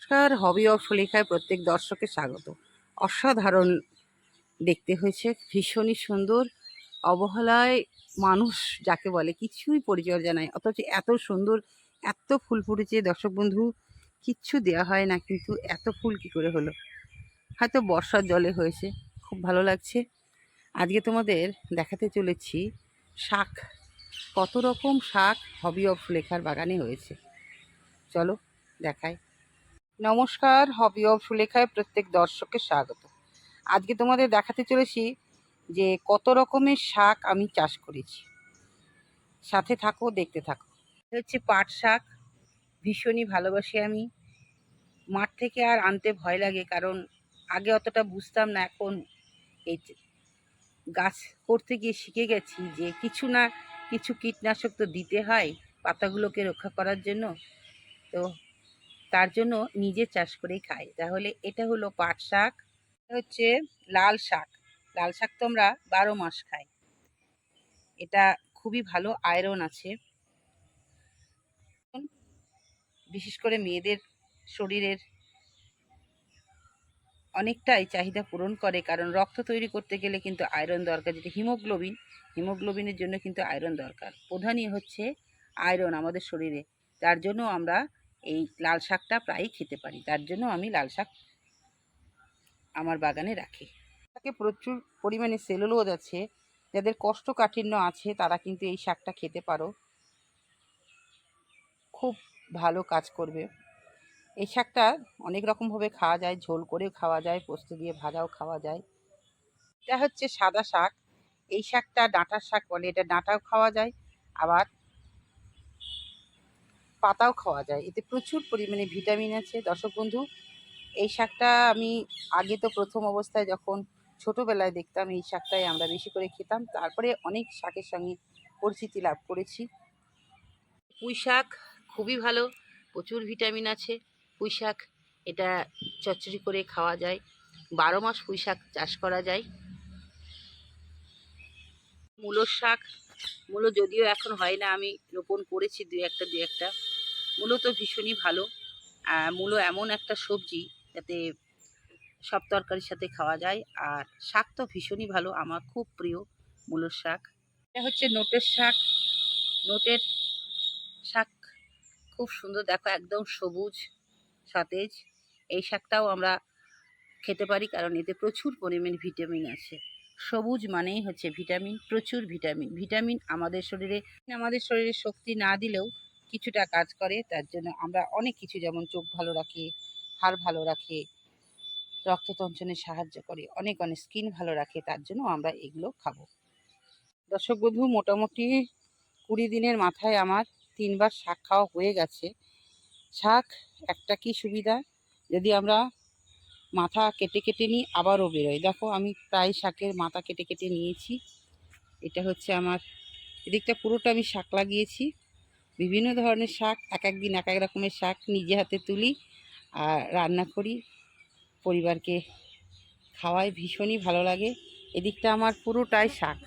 নমস্কার hobby of সুলেখায় প্রত্যেক দর্শককে স্বাগত। অসাধারণ দেখতে হয়েছে, ভীষণই সুন্দর। অবহেলায় মানুষ যাকে বলে কিছুই পরিচর্যা নাই, অথচ এত সুন্দর, এত ফুল ফুটেছে। দর্শক বন্ধু, কিচ্ছু দেওয়া হয় না, কিন্তু এত ফুল কি করে হলো? হয়তো বর্ষার জলে হয়েছে, খুব ভালো লাগছে। আজকে তোমাদের দেখাতে চলেছি শাক, কত রকম শাক হবি অফ সুলেখার বাগানে হয়েছে। চলো দেখায় নমস্কার, হবি অফ সুলেখায় প্রত্যেক দর্শককে স্বাগত। আজকে তোমাদের দেখাতে চলেছি যে কত রকমের শাক আমি চাষ করেছি। সাথে থাকো, দেখতে থাকো। হচ্ছে পাট শাক, ভীষণই ভালোবাসি আমি। মাঠ থেকে আর আনতে ভয় লাগে, কারণ আগে অতটা বুঝতাম না, এখন এই গাছ করতে গিয়ে শিখে গেছি যে কিছু না কিছু কীটনাশক তো দিতে হয় পাতাগুলোকে রক্ষা করার জন্য। তো তার জন্য নিজে চাষ করেই খাই। তাহলে এটা হলো পাট শাক হচ্ছে লাল শাক। লাল শাক তো আমরা বারো মাস খাই। এটা খুবই ভালো আয়রন আছে। বিশেষ করে মেয়েদের শরীরের অনেকটাই চাহিদা পূরণ করে, কারণ রক্ত তৈরি করতে গেলে কিন্তু আয়রন দরকার। যেটা হিমোগ্লোবিন, হিমোগ্লোবিনের জন্য কিন্তু আয়রন দরকার। প্রধানই হচ্ছে আয়রন আমাদের শরীরে। যার জন্য আমরা এই লাল শাকটা প্রায়ই খেতে পারি। তার জন্য আমি লাল শাক আমার বাগানে রাখি। শাকে প্রচুর পরিমাণে সেলুলোজ আছে। যাদের কোষ্ঠকাঠিন্য আছে, তারা কিন্তু এই শাকটা খেতে পারো। খুব ভালো কাজ করবে। এই শাকটা অনেক রকমভাবে খাওয়া যায়, ঝোল করেও খাওয়া যায়, পোস্ত দিয়ে ভাজাও খাওয়া যায়। এটা হচ্ছে সাদা শাক। এই শাকটা ডাঁটার শাক বলে, এটা ডাঁটাও খাওয়া যায়। আবার পাতাও খাওয়া যায়। এতে প্রচুর পরিমাণে ভিটামিন আছে। দর্শক বন্ধু, এই শাকটা আমি আগে তো প্রথম অবস্থায় যখন ছোটোবেলায় দেখতাম, এই শাকটাই আমরা বেশি করে খেতাম। তারপরে অনেক শাকের সঙ্গে পরিচিতি লাভ করেছি। পুঁই শাক খুবই ভালো, প্রচুর ভিটামিন আছে। পুঁই শাক এটা চচ্চড়ি করে খাওয়া যায়। বারো মাস পুঁই শাক চাষ করা যায়। মূলোর শাক, মূলো যদিও এখন হয় না, আমি রোপণ করেছি দু একটা দু একটা। মূলো তো ভীষণই ভালো। মূলো এমন একটা সবজি যাতে সব তরকারির সাথে খাওয়া যায়। আর শাক তো ভীষণই ভালো, আমার খুব প্রিয় মূলোর শাক। এটা হচ্ছে নোটের শাক। নোটের শাক খুব সুন্দর, দেখো একদম সবুজ, সতেজ। এই শাকটাও আমরা খেতে পারি, কারণ এতে প্রচুর পরিমাণ ভিটামিন আছে। সবুজ মানেই হচ্ছে ভিটামিন, প্রচুর ভিটামিন। ভিটামিন আমাদের শরীরে আমাদের শরীরে শক্তি না দিলেও কিছুটা কাজ করে, তার জন্য আমরা অনেক কিছু, যেমন চোখ ভালো রাখে, হাড় ভালো রাখে রক্ততঞ্চনে সাহায্য করে, অনেক অনেক স্কিন ভালো রাখে, তার জন্য আমরা এগুলো খাব। দর্শক বন্ধু, মোটামুটি কুড়ি দিনের মাথায় আমার তিনবার শাক খাওয়া হয়ে গেছে। শাক একটা কি সুবিধা? যদি আমরা মাথা কেটে কেটে নিই, আবারও বেরোয়। দেখো, আমি প্রায় শাকের মাথা কেটে কেটে নিয়েছি। এটা হচ্ছে আমার, এদিকটা পুরোটা আমি শাক লাগিয়েছি। বিভিন্ন ধরনের শাক, এক এক দিন এক এক রকমের শাক নিজে হাতে তুলি আর রান্না করি। পরিবারকে খাওয়াই, ভীষণই ভালো লাগে। এদিকটা আমার পুরোটাই শাক।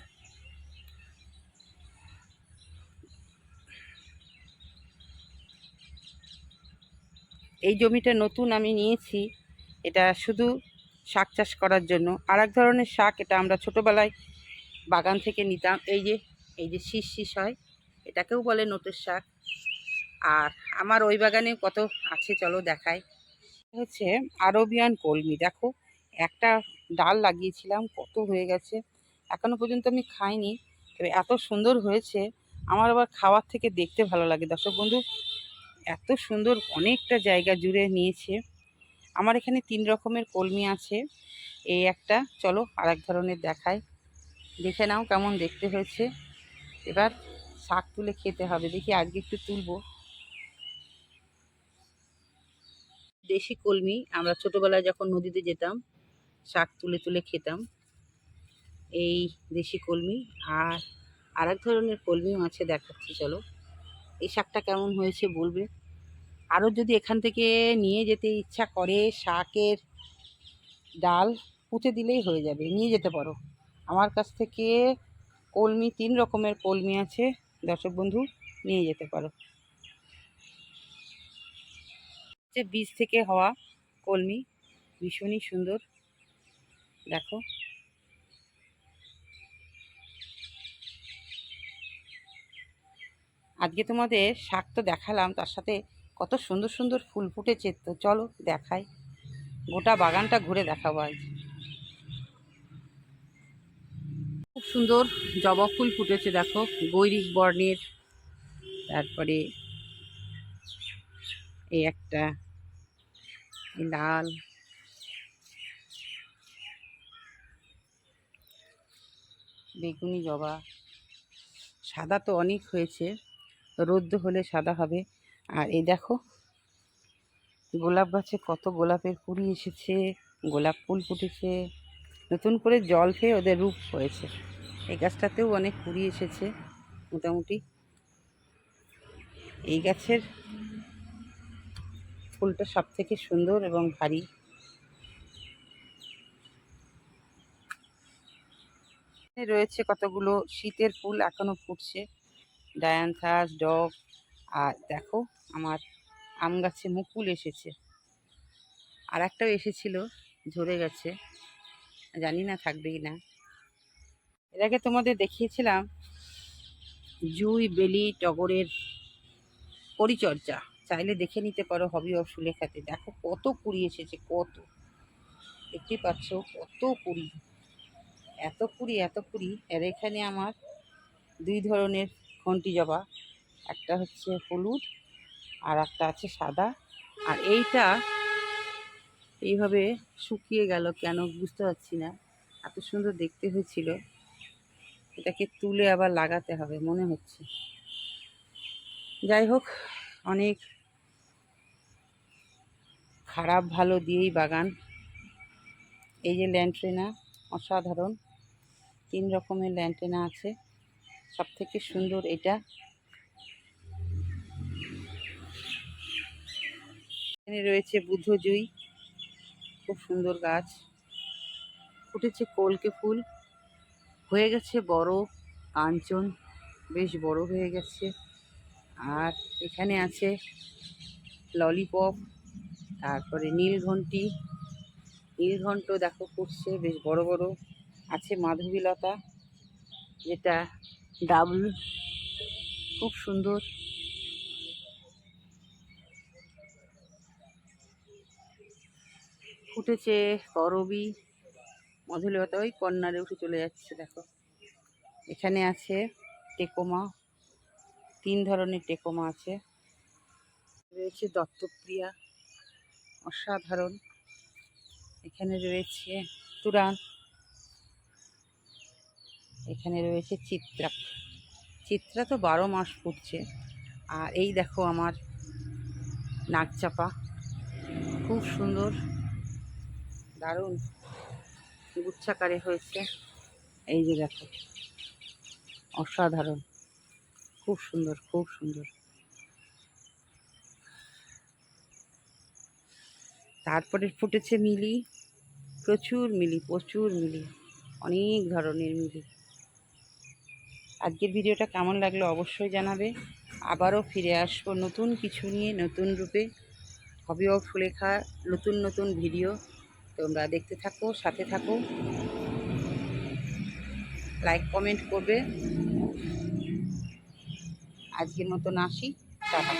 এই জমিটা নতুন আমি নিয়েছি। এটা শুধু শাক চাষ করার জন্য। আর এক ধরনের শাক, এটা আমরা ছোটোবেলায় বাগান থেকে নিতাম। এই যে এই যে শীষ শীষ হয় এটাকেও বলে নোটের শাক। আর আমার ওই বাগানে কত আছে চলো দেখায় হচ্ছে আরবিয়ান কলমি, দেখো। একটা ডাল লাগিয়েছিলাম, কত হয়ে গেছে। এখনও পর্যন্ত আমি খাইনি, তবে এত সুন্দর হয়েছে। আমার আবার খাওয়ার থেকে দেখতে ভালো লাগে। দর্শক বন্ধু, এত সুন্দর অনেকটা জায়গা জুড়ে নিয়েছে। আমার এখানে তিন রকমের কলমি আছে। এই একটা, চলো আর এক ধরনের দেখায় দেখে নাও কেমন দেখতে হয়েছে। এবার শাক তুলে খেতে হবে। দেখি আজকে একটু তুলবো। দেশি কলমি, আমরা ছোটোবেলায় যখন নদীতে যেতাম, শাক তুলে তুলে খেতাম। এই দেশি কলমি আর আরেক ধরনের কলমিও আছে, দেখাচ্ছি, চলো। এই শাকটা কেমন হয়েছে বলবে? আরও যদি এখান থেকে নিয়ে যেতে ইচ্ছা করে, শাকের ডাল পুঁতে দিলেই হয়ে যাবে। নিয়ে যেতে পারো। আমার কাছ থেকে কলমি, তিন রকমের কলমি আছে। দর্শক বন্ধু, নিয়ে যেতে পারো। যে বীজ থেকে হওয়া কলমি ভীষণই সুন্দর। দেখো। আজকে তোমাদের শাক তো দেখালাম, তার সাথে কত সুন্দর সুন্দর ফুল ফুটেছে। তো চলো দেখাই। গোটা বাগানটা ঘুরে দেখাবো আজ। খুব সুন্দর জবা ফুল ফুটেছে, দেখো, গৈরিক বর্ণের। তারপরে এই একটা লাল। বেগুনি জবা। সাদা তো অনেক হয়েছে, রোদ্দ হলে সাদা হবে। আর এই দেখো, গোলাপ গাছে কত গোলাপের কুড়ি এসেছে, গোলাপ ফুল ফুটেছে। নতুন করে জল খেয়ে ওদের রূপ হয়েছে। এই গাছটাতেও অনেক কুড়ি এসেছে, মোটামুটি। এই গাছের ফুলটা সব থেকে সুন্দর এবং ভারী। রয়েছে কতগুলো শীতের ফুল এখনও ফুটছে। ডায়ান্থাস, ডগ, আর দেখো আমার আম গাছে মুকুল এসেছে। আর একটাও এসেছিল, ঝরে গেছে। জানি না থাকবেই না। এর আগে তোমাদের দেখিয়েছিলাম জুই, বেলি, টগরের পরিচর্যা। চাইলে দেখে নিতে পারো হবি অফ সুলেখাতে। দেখো কত কুড়ি এসেছে, কত। দেখতেই পাচ্ছ কত কুড়ি। এত কুড়ি এত কুড়ি। আর এখানে আমার দুই ধরনের ঘন্টি জবা। একটা হচ্ছে হলুদ আর একটা আছে সাদা। আর এইটা এইভাবে শুকিয়ে গেল কেন বুঝতে পারছি না। এত সুন্দর দেখতে হয়েছিল। এটাকে তুলে আবার লাগাতে হবে, মনে হচ্ছে। যাই হোক, অনেক খারাপ ভালো দিয়েই বাগান। এই যে ল্যান্ট্রেনা অসাধারণ। তিন রকমের ল্যান্টেনা আছে। সব থেকে সুন্দর এটা। এখানে রয়েছে বুদ্ধজুই। খুব সুন্দর গাছ। ফুটেছে কলকে ফুল। হয়ে গেছে বড় কাঞ্চন, বেশ বড় হয়ে গেছে। আর এখানে আছে ললিপপ, তারপরে নীলঘণ্টি। নীলঘণ্ট দেখো ফুটছে বেশ বড় বড়। আছে মাধবীলতা, যেটা ডাবল, খুব সুন্দর। ফুটেছে করবি। মধুলতা ওই কর্নারে উঠে চলে যাচ্ছে, দেখো। এখানে আছে টেকোমা, তিন ধরনের টেকোমা আছে। রয়েছে দত্তপ্রিয়া, অসাধারণ। এখানে রয়েছে তুরান। এখানে রয়েছে চিত্রা চিত্রা তো বারো মাস ফুটছে। আর এই দেখো আমার নাকচাপা খুব সুন্দর। দারুণ। গুচ্ছাকারে হয়েছে। এই যে দেখো, অসাধারণ। খুব সুন্দর খুব সুন্দর। তারপরে ফুটেছে মিলি। প্রচুর মিলি প্রচুর মিলি। অনেক ধরনের মিলি। আজকের ভিডিওটা কেমন লাগল অবশ্যই জানাবে। আবারও ফিরে আসব নতুন কিছু নিয়ে, নতুন রূপে। হবি অফ সুলেখা নতুন নতুন ভিডিও। তোমরা দেখতে থাকো সাথে থাকো। লাইক কমেন্ট করবে। আজকের মতন আসি। টাটা।